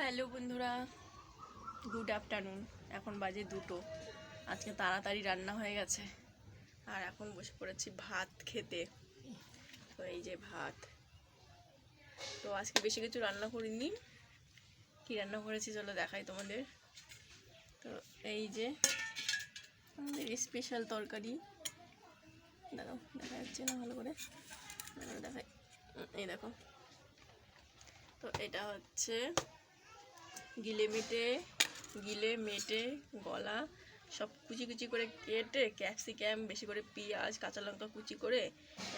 Hello বন্ধুরা good afternoon এখন বাজে দুটো। আজকে তাড়াতাড়ি রান্না হয়ে গেছে। আর এখন বসে পড়েছি ভাত খেতে। তো এই যে ভাত। তো আজকে বেশি কিছু রান্না করিনি। কি রান্না করেছি চলো দেখাই তোমাদের। তো এই যে আমাদের স্পেশাল তরকারি। দেখো দেখা যাচ্ছে না ভালো করে। দেখাই। এই দেখো। তো এটা হচ্ছে গিলে মেটে গিলে মেটে, গলা সব কুচি কুচি করে কেটে ক্যাপসিক্যাম বেশি করে পেঁয়াজ, কাঁচা লঙ্কা কুচি করে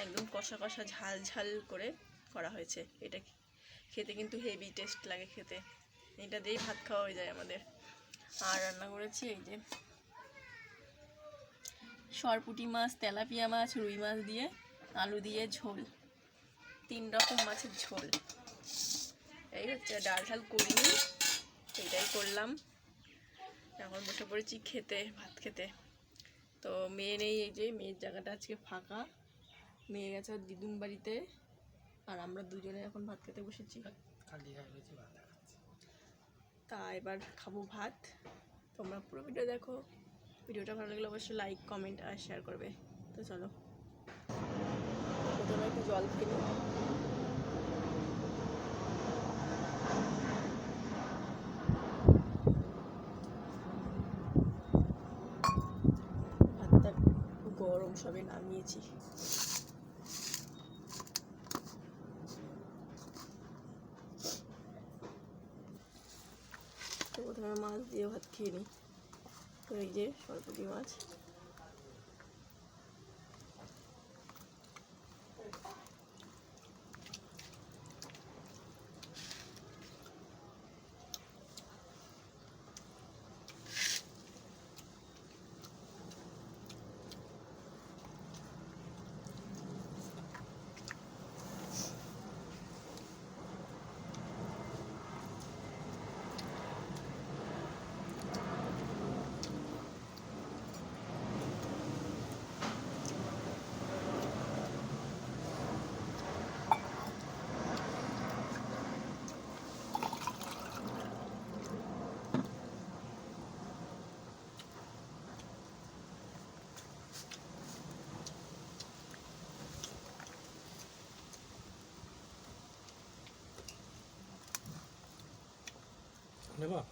একদম কষা কষা ঝাল ঝাল করে করা হয়েছে। এটা খেতে কিন্তু হেভি টেস্ট লাগে খেতে। এটা দিয়েই ভাত খাওয়া হয়ে যায় আমাদের। আর রান্না করেছি এই যে সরপুটি মাছ, তেলাপিয়া মাছ, রুই মাছ দিয়ে, আলু দিয়ে ঝোল। তিন রকম মাছের ঝোল। এই হচ্ছে ডাল ঝাল করিনি। করলাম। এখন বসে পড়েছি খেতে ভাত খেতে। তো মেয়ে নেই এই যে মেয়ের জায়গাটা আজকে ফাঁকা। মেয়ে গেছে দিদুন বাড়িতে। আর আমরা দুজনে এখন ভাত খেতে বসেছি। খালি তা এবার খাব ভাত। তোমরা পুরো ভিডিও দেখো। ভিডিওটা ভালো লাগলে অবশ্যই লাইক কমেন্ট আর শেয়ার করবে। তো চলো। প্রথমে একটু জল খেয়ে নিই। ভাতটা গরম সবে নামিয়েছি। তো প্রথমে মাছ দিয়ে ভাত খেয়ে নিই। তো এই যে সরপুটি মাছ। 没办。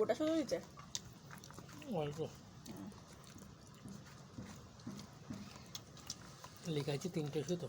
ওটা শুধু দিতে? অল্প লেখা আছে তিনটে শুধু।